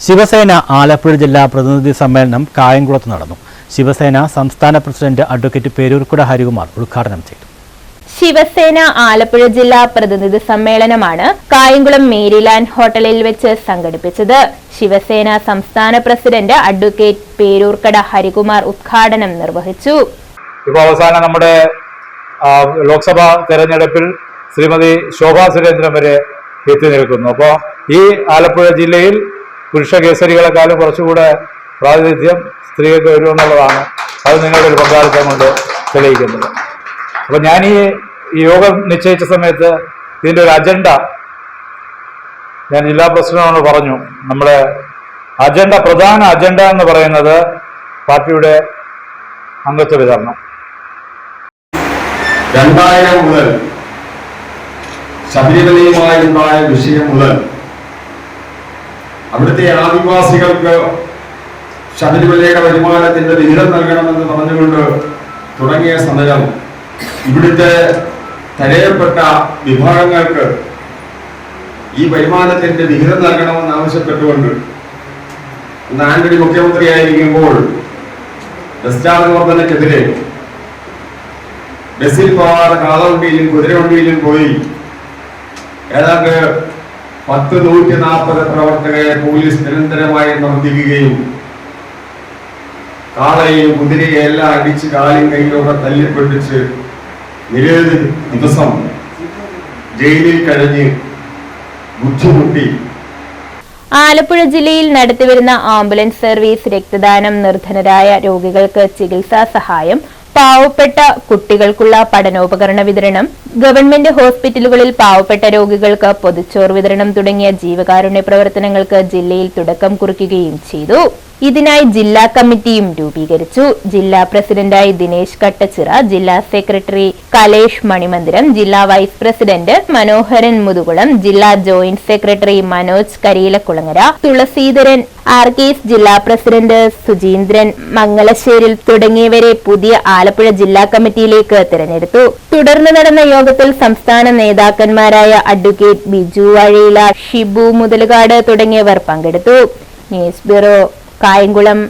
ശിവസേന ആലപ്പുഴ ജില്ലാ പ്രതിനിധി സമ്മേളനം കായംകുളത്ത് നടന്നു. ശിവസേന സംസ്ഥാന പ്രസിഡന്റ് അഡ്വക്കേറ്റ് പേരൂർക്കുട ഹരികുമാർ ഉദ്ഘാടനം ചെയ്തു. ശിവസേന ആലപ്പുഴ ജില്ലാ പ്രതിനിധി സമ്മേളനമാണ് കായംകുളം മേരിലാൻഡ് ഹോട്ടലിൽ വെച്ച് സംഘടിപ്പിച്ചത്. ശിവസേന സംസ്ഥാന പ്രസിഡന്റ് അഡ്വക്കേറ്റ് പേരൂർക്കട ഹരികുമാർ ഉദ്ഘാടനം നിർവഹിച്ചു. ഇപ്പോൾ അവസാനം നമ്മുടെ ലോക്സഭാ തെരഞ്ഞെടുപ്പിൽ ശ്രീമതി ശോഭാ സുരേന്ദ്രൻ വരെ എത്തി നിൽക്കുന്നു. അപ്പോൾ ഈ ആലപ്പുഴ ജില്ലയിൽ പുരുഷ കേസരികളെക്കാളും കുറച്ചുകൂടെ പ്രാതിനിധ്യം സ്ത്രീകൾക്ക് വരുമെന്നുള്ളതാണ് അത് നിങ്ങളുടെ ഒരു പങ്കാളിത്തം കൊണ്ട് തെളിയിക്കുന്നത്. അപ്പം ഞാൻ ഈ യോഗം നിശ്ചയിച്ച സമയത്ത് ഇതിന്റെ ഒരു അജണ്ട ഞാൻ ജില്ലാ പ്രസിഡന്റിനോട് പറഞ്ഞു. നമ്മുടെ അജണ്ട പ്രധാന അജണ്ട എന്ന് പറയുന്നത് പാർട്ടിയുടെ അംഗത്വ വിതരണം. രണ്ടായിരം മുതൽ ശബരിമലയുമായുണ്ടായ വിഷയം മുതൽ അവിടുത്തെ ആദിവാസികൾക്ക് ശബരിമലയുടെ വരുമാനത്തിന്റെ വിഹിതം നൽകണമെന്ന് പറഞ്ഞുകൊണ്ട് തുടങ്ങിയ സമരം ഇവിടുത്തെ തരയപ്പെട്ട വിഭാഗങ്ങൾക്ക് ഈ വരുമാനത്തിന്റെ വിഹിതം നൽകണമെന്ന് ആവശ്യപ്പെട്ടുകൊണ്ട് അന്ന് ആന്റണി മുഖ്യമന്ത്രിയായിരിക്കുമ്പോൾ വർധനയ്ക്കെതിരെ ബസ്സിൽ പോകാതെ കാളവണ്ടിയിലും കുതിരവണ്ടിയിലും പോയി ഏതാണ്ട് പത്ത് നൂറ്റി നാൽപ്പത് പ്രവർത്തകരെ പോലീസ് നിരന്തരമായി മർദ്ദിക്കുകയും കാളയെയും കുതിരയെ എല്ലാം അടിച്ച് കാലും കൈയിലൊക്കെ തല്ലിപ്പെട്ടിച്ച് നിരവധി ദിവസം ജയിലിൽ കഴിഞ്ഞ് ബുദ്ധിമുട്ടി. ആലപ്പുഴ ജില്ലയിൽ നടത്തിവരുന്ന ആംബുലൻസ് സർവീസ് രക്തദാനം നിർധനരായ രോഗികൾക്ക് ചികിത്സാ സഹായം പാവപ്പെട്ട കുട്ടികൾക്കുള്ള പഠനോപകരണ വിതരണം ഗവൺമെന്റ് ഹോസ്പിറ്റലുകളിൽ പാവപ്പെട്ട രോഗികൾക്ക് പൊതിച്ചോർ വിതരണം തുടങ്ങിയ ജീവകാരുണ്യ പ്രവർത്തനങ്ങൾക്ക് ജില്ലയിൽ തുടക്കം കുറിക്കുകയും ചെയ്തു. ഇതിനായി ജില്ലാ കമ്മിറ്റിയും രൂപീകരിച്ചു. ജില്ലാ പ്രസിഡന്റായി ദിനേശ് കട്ടച്ചിറ ജില്ലാ സെക്രട്ടറി കലേഷ് മണിമന്ദിരം ജില്ലാ വൈസ് പ്രസിഡന്റ് മനോഹരൻ മുതുകുളം ജില്ലാ joint secretary Manoj Kariyilakulangara Thulaseedharan R K S ജില്ലാ പ്രസിഡന്റ് സുജീന്ദ്രൻ മംഗലശ്ശേരിൽ തുടങ്ങിയവരെ പുതിയ ആലപ്പുഴ ജില്ലാ കമ്മിറ്റിയിലേക്ക് തിരഞ്ഞെടുത്തു. തുടർന്ന് നടന്ന യോഗത്തിൽ സംസ്ഥാന നേതാക്കന്മാരായ അഡ്വക്കേറ്റ് ബിജു വഴിയില ഷിബു മുതലുകാട് തുടങ്ങിയവർ പങ്കെടുത്തു. News bureau Kayamkulam